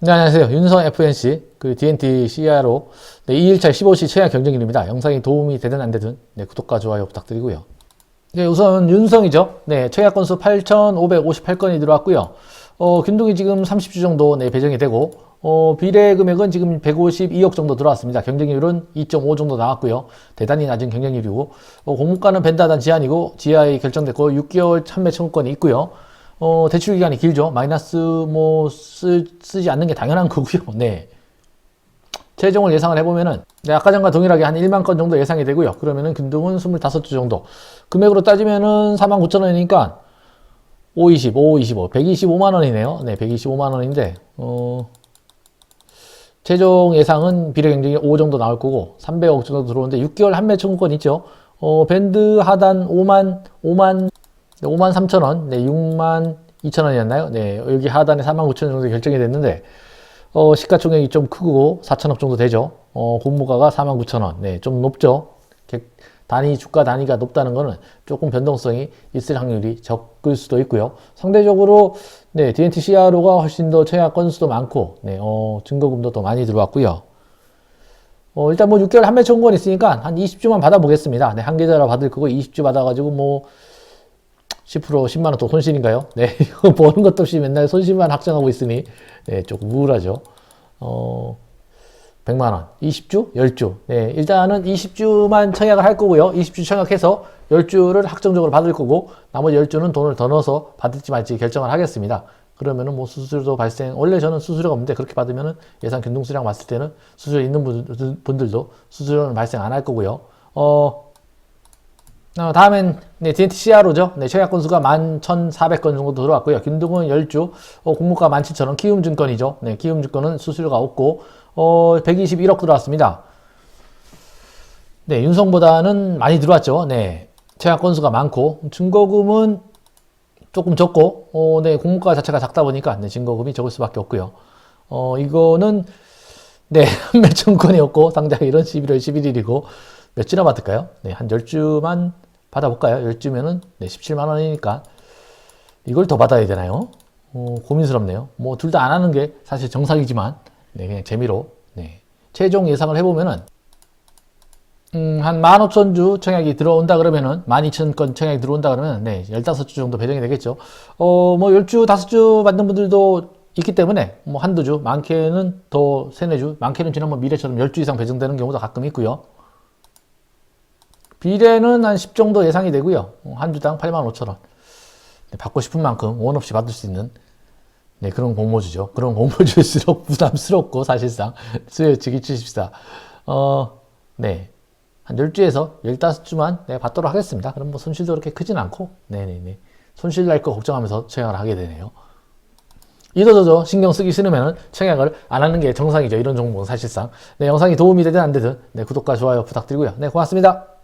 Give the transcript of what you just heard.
네, 안녕하세요. 윤성 FNC, 그 DNT CRO, 네, 2일차 15시 최악 경쟁일입니다. 영상이 도움이 되든 안 되든, 네, 구독과 좋아요 부탁드리고요. 네, 우선 윤성이죠. 네, 최악 건수 8,558건이 들어왔고요. 어, 균등이 지금 30주 정도, 네, 배정이 되고, 어, 비례 금액은 지금 152억 정도 들어왔습니다. 경쟁률은 2.5 정도 나왔고요. 대단히 낮은 경쟁률이고, 어, 공모가는 벤다단 제한이고, GI 결정됐고, 6개월 참매 청구권이 있고요. 어, 대출 기간이 길죠. 마이너스 뭐 쓰, 쓰지 않는 게 당연한 거고요. 네. 최종을 예상을 해보면은, 네, 아까 전과 동일하게 한 1만 건 정도 예상이 되고요. 그러면은 균등은 25주 정도. 금액으로 따지면은 4만 9천 원이니까 520, 525, 125만 원이네요. 네, 125만 원인데, 어, 최종 예상은 비례 경쟁이 5 정도 나올 거고, 300억 정도 들어오는데, 6개월 한매 청구권 있죠. 어, 밴드 하단 5만, 5만, 5만 3천 원, 네, 6만 2천 원이었나요? 네, 여기 하단에 4만 9천 원 정도 결정이 됐는데, 어, 시가총액이 좀 크고 4천억 정도 되죠. 어, 공모가가 4만 9천 원, 네, 좀 높죠. 개- 단위 주가 단위가 높다는 거는 조금 변동성이 있을 확률이 적을 수도 있고요. 상대적으로 네, DNT CRO가 훨씬 더 최악 건수도 많고, 네, 어, 증거금도 더 많이 들어왔고요. 어, 일단 뭐 6개월 한매 청구권 있으니까 한 20주만 받아보겠습니다. 네, 한 계좌로 받을 거고 20주 받아가지고 뭐 10% 10만 원 또 손실인가요? 네, 이거 버는 것도 없이 맨날 손실만 확정하고 있으니 네, 조금 우울하죠. 어, 100만 원, 20주, 10주. 네, 일단은 20주만 청약을 할 거고요. 20주 청약해서 10주를 확정적으로 받을 거고 나머지 10주는 돈을 더 넣어서 받을지 말지 결정을 하겠습니다. 그러면은 뭐 수수료도 발생, 원래 저는 수수료가 없는데 그렇게 받으면은 예상 균등수량 봤을 때는 수수료 있는 분들- 분들도 수수료는 발생 안 할 거고요. 어, 어, 다음엔 네, DNT CRO죠. 네, 청약 건수가 11,400건 정도 들어왔고요. 균등은 10주, 어, 공모가 17,000원, 키움증권이죠. 네, 키움증권은 수수료가 없고 어, 121억 들어왔습니다. 네, 윤성보다는 많이 들어왔죠. 네, 청약 건수가 많고 증거금은 조금 적고 어, 네, 공모가 자체가 작다 보니까 네, 증거금이 적을 수밖에 없고요. 어, 이거는 네, 한매 청권이었고 상장일은 11월 11일이고 몇 주나 받을까요? 네, 한 10주만 받아볼까요? 10주면은 네, 17만 원이니까 이걸 더 받아야 되나요? 어, 고민스럽네요. 뭐 둘 다 안 하는 게 사실 정상이지만 네, 그냥 재미로 네. 최종 예상을 해보면은 음, 한 15,000주 청약이 들어온다 그러면은 12,000건 청약이 들어온다 그러면 네, 15주 정도 배정이 되겠죠. 어, 뭐 10주, 5주 받는 분들도 있기 때문에 뭐 한두 주, 많게는 더 세네 주, 많게는 지난번 미래처럼 10주 이상 배정되는 경우도 가끔 있고요. 비례는 한 10 정도 예상이 되고요. 어, 한 주당 8만 5천 원. 네, 받고 싶은 만큼 원 없이 받을 수 있는 네, 그런 공모주죠. 그런 공모주일수록 부담스럽고 사실상 수요 측이 주십시다. 어, 네. 한 10주에서 15주만 네, 받도록 하겠습니다. 그럼 뭐 손실도 그렇게 크진 않고 네네네. 손실 날 거 걱정하면서 청약을 하게 되네요. 이도저도 신경 쓰기 싫으면 청약을 안 하는 게 정상이죠. 이런 종목은 사실상. 네, 영상이 도움이 되든 안 되든 네, 구독과 좋아요 부탁드리고요. 네, 고맙습니다.